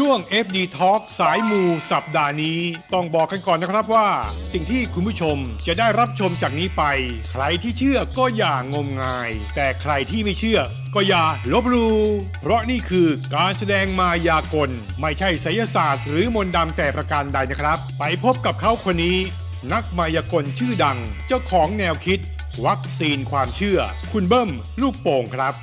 ช่วง FD Talk สายมูสัปดาห์นี้ ต้องบอกกันก่อนนะครับว่า สิ่งที่คุณผู้ชมจะได้รับชมจากนี้ไป ใครที่เชื่อก็อย่างมงาย แต่ใครที่ไม่เชื่อก็อย่าลบหลู่เพราะนี่คือการแสดงมายากล ไม่ใช่ไสยศาสตร์หรือมนต์ดำแต่ประการใดนะครับ ไปพบกับเขาคนนี้ นักมายากลชื่อดัง เจ้าของแนวคิด วัคซีนความเชื่อ คุณเบิ้มลูกโป่งครับ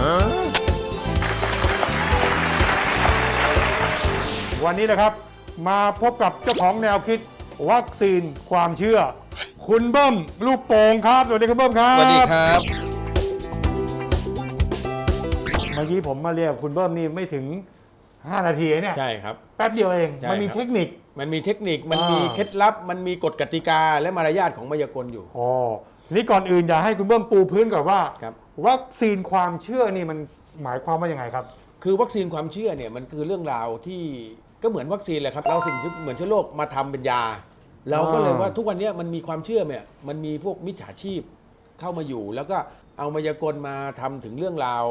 วันนี้นะครับมาพบกับเจ้าของแนวคิด วัคซีนความเชื่อ คุณเบิ้มลูกโป่งครับ สวัสดีคุณเบิ้มครับ สวัสดีครับ เมื่อกี้ผมมาเรียกคุณเบิ้มนี่ไม่ถึง 5 นาทีเนี่ย ใช่ครับ แป๊บเดียวเอง ใช่มันมีครับ เทคนิค มันมีเทคนิค มันอ่ามีมีเคล็ดลับ มันมีกฎกติกาและมารยาทของมายากลอยู่ อ๋อ นี่ก่อนอื่นอยากให้คุณเบิ้มปูพื้นก่อนว่าครับ วัคซีนความเชื่อนี่มันหมายความว่ายังไงครับ คือวัคซีนความเชื่อเนี่ยมันคือเรื่องราวที่ก็เหมือนวัคซีนแหละครับเราสิ่งที่เหมือนเชื้อโรคมาทำเป็นยา เราก็เลยว่าทุกวันเนี้ยมันมีความเชื่อเนี่ยมันมีพวกมิจฉาชีพเข้ามาอยู่ แล้วก็เอามายากลมาทำถึงเรื่องราว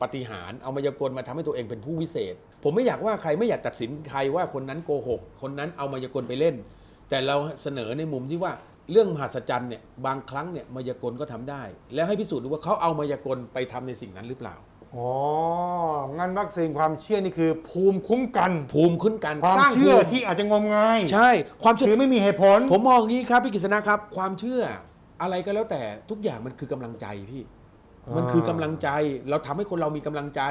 ปาฏิหารย์เอามายากลมาทำให้ตัวเองเป็นผู้วิเศษ ผมไม่อยากว่าใครไม่อยากตัดสินใครว่าคนนั้นโกหกคนนั้นเอามายากลไปเล่น แต่เราเสนอในมุมที่ว่า เรื่องมหัศจรรย์เนี่ยบางครั้งเนี่ยมายากลก็ทำได้ แล้วให้พิสูจน์ดูว่าเขาเอามายากลไปทำในสิ่งนั้นหรือเปล่าอ๋องั้นวัคซีนความเชื่อนี่คือ ภูมิคุ้มกัน ภูมิคุ้นกันความสร้างเชื่อภูมิที่อาจจะงมงาย ใช่ ความเชื่หอรือไม่มีเหตุผล ผมมองอย่างนี้ครับพี่กฤษณะครับ ความเชื่ออะไรก็แล้วแต่ทุกอย่างมันคือกำลังใจพี่อ่ามัมันคือกำลังใจเราทำให้คนเรามีกำลังใจ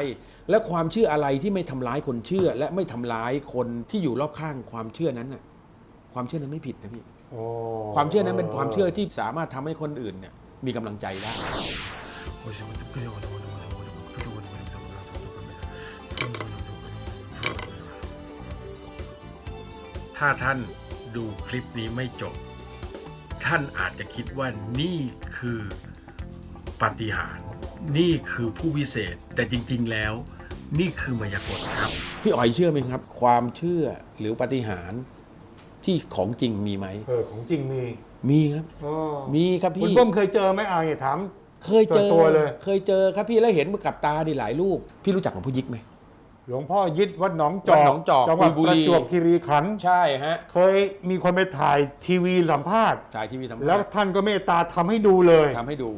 และความเชื่ออะไรที่ไม่ทำร้ายคนเชื่อ และไม่ทำร้ายคนที่อยู่รอบข้างความเชื่อนั้นน่ะความเชื่อนั้นไม่ผิดนะพี่โอ้ ความเชื่อนั้นเป็นความเชื่อที่สามารถทำให้คนอื่นเนี่ยมีกำลังใจได้ถ้าท่านดูคลิปนี้ไม่จบ ท่านอาจจะคิดว่านี่คือปาฏิหาริย์นี่คือผู้วิเศษ แต่จริง ๆ แล้ว นี่คือมายากลครับ พี่อ๋อยเชื่อไหมครับ ความเชื่อหรือปาฏิหารย์ ที่ของจริงมีไหมเออของจริงมีมีครับอ๋อมีครับคุณพี่เบิ้มเคยเจอไหมอ่าเนี่ยถาม เคยเจอตัวเลย เคยเจอครับพี่แล้วเห็นมากับตาดิหลายรูปพี่รู้จักหลวงพ่อยิกไหม หลวงพ่อยิดวัดหนองจอกวัดหนองจอกจังหวัดกุยบุปรี ระจวบคีรีขันธ์ใช่ฮะเคยมีคนไปถ่ายทีวีสัมภาษณ์ สายทีวีสัมภาแล้วษณ์ท่านก็เมตตาทำให้ดูเลย ทำให้ดู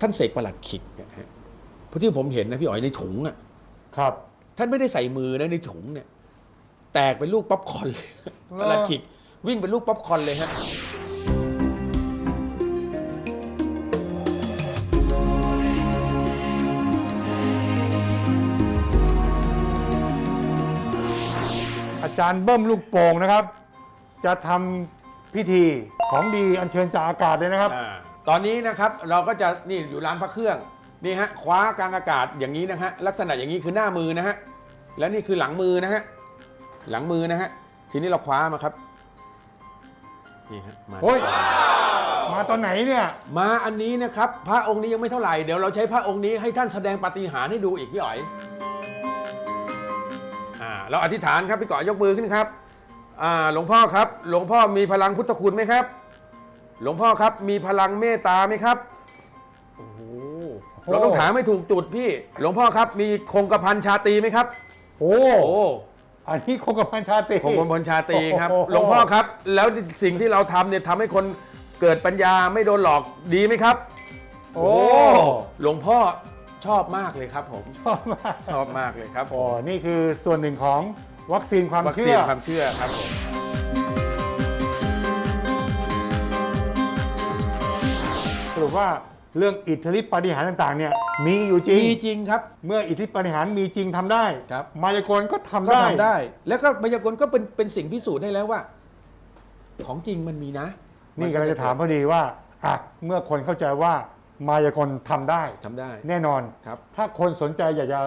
ท่านเสกประหลัดขิกนะฮะเพราะที่ผมเห็นนะพี่อ๋อยในถุงอะครับ ท่านไม่ได้ใส่มือนะในถุงเนี่ย แตกเป็นลูกป๊อปคอร์นเลยอประหลัดขิก วิ่งเป็นลูกป๊อปคอร์นเลยฮะอาจารย์เบิ้มลูกโป่งนะครับ จะทำพิธีของดีอัญเชิญจากอากาศเลยนะครับ อ่าตอนนี้นะครับเราก็จะนี่อยู่ร้านพระเครื่องนี่ฮะคว้ากลางอากาศอย่างนี้นะฮะลักษณะอย่างนี้คือหน้ามือนะฮะแล้วนี่คือหลังมือนะฮะหลังมือนะฮะทีนี้เราคว้ามาครับ นี่ฮะมา โอ้ยมาตอนไหนเนี่ย มาอันนี้นะครับ พระองค์นี้ยังไม่เท่าไหร่ เดี๋ยวเราใช้พระองค์นี้ให้ท่านแสดงปาฏิหาริย์ให้ดูอีกพี่อ๋อยอ่าเราอธิษฐานครับพี่ก๋อยยกมือขึ้นครับอ่าหลวงพ่อครับ หลวงพ่อมีพลังพุทธคุณไหมครับ หลวงพ่อครับมีพลังเมตตาไหมครับโอ้โหเราต้องถามให้ถูกจุดพี่ หลวงพ่อครับมีคงกระพันชาตรีไหมครับ โอ้โอ้ อันนี้คงกระพันชาตรีคงกระพันชาตรีครับโอ้โหลวงพ่อครับ แล้วสิ่งที่เราทำเนี่ยทำให้คนเกิดปัญญาไม่โดนหลอกดีไหมครับ โอ้ หลวงพ่อชอบมากเลยครับผมชอบมากชอบมากเลยครับโอ้นี่คือส่วนหนึ่งของวัคซีนความวัคซีเชื่นอ ความเชื่อครับผม สรุปว่า เรื่องอิทธิฤทธิปาฏิหาริย์ต่างๆเนี่ยมีอยู่จริง มีจริงครับ เมื่ออิทธิฤทธิปาฏิหาริย์มีจริงทำได้ ครับ มายากลก็ทำก็ได้ ทำได้ แล้วก็มายากลก็เป็นเป็นสิ่งพิสูจน์ให้แล้วว่า ของจริงมันมีนะนี่กำลังจะถามพอดีว่าอะเมื่อคนเข้าใจว่ามายากลทำได้ ทำได้แน่นอน ครับ ถ้าคนสนใจอยากจะ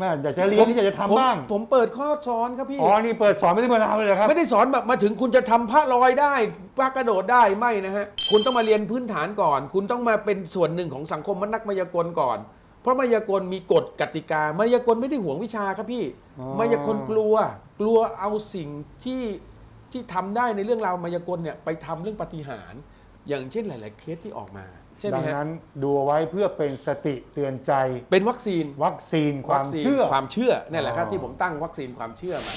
แม่อยากจะเรียนที่อยากจะผมทำบ้าง ผมเปิดข้อสอนครับพี่ อ๋อ นี่เปิดสอนไม่ได้เมื่อนานเลยเหรอครับ ไม่ได้สอนแบบมาถึงคุณจะทำพระลอยได้พระกระโดดได้ไม่นะฮะ คุณต้องมาเรียนพื้นฐานก่อน คุณต้องมาเป็นส่วนหนึ่งของสังคมมันนักมายากลก่อน เพราะมายากลมีกฎกติกามายากลไม่ได้ห่วงวิชาครับพี่อ๋อมายากลกลัว กลัวเอาสิ่งที่ที่ทำได้ในเรื่องราวมายากลเนี่ยไปทำเรื่องปาฏิหารย์อย่างเช่นหลาย ๆ เคสที่ออกมา ใช่ไหมดังฮะนั้นดูเอาไว้เพื่อเป็นสติเตือนใจ เป็นวัคซีนวัคซีนความวัคซีนเชื่อ ความเชื่อนี่แหละครับอ๋อที่ผมตั้งวัคซีนความเชื่อมา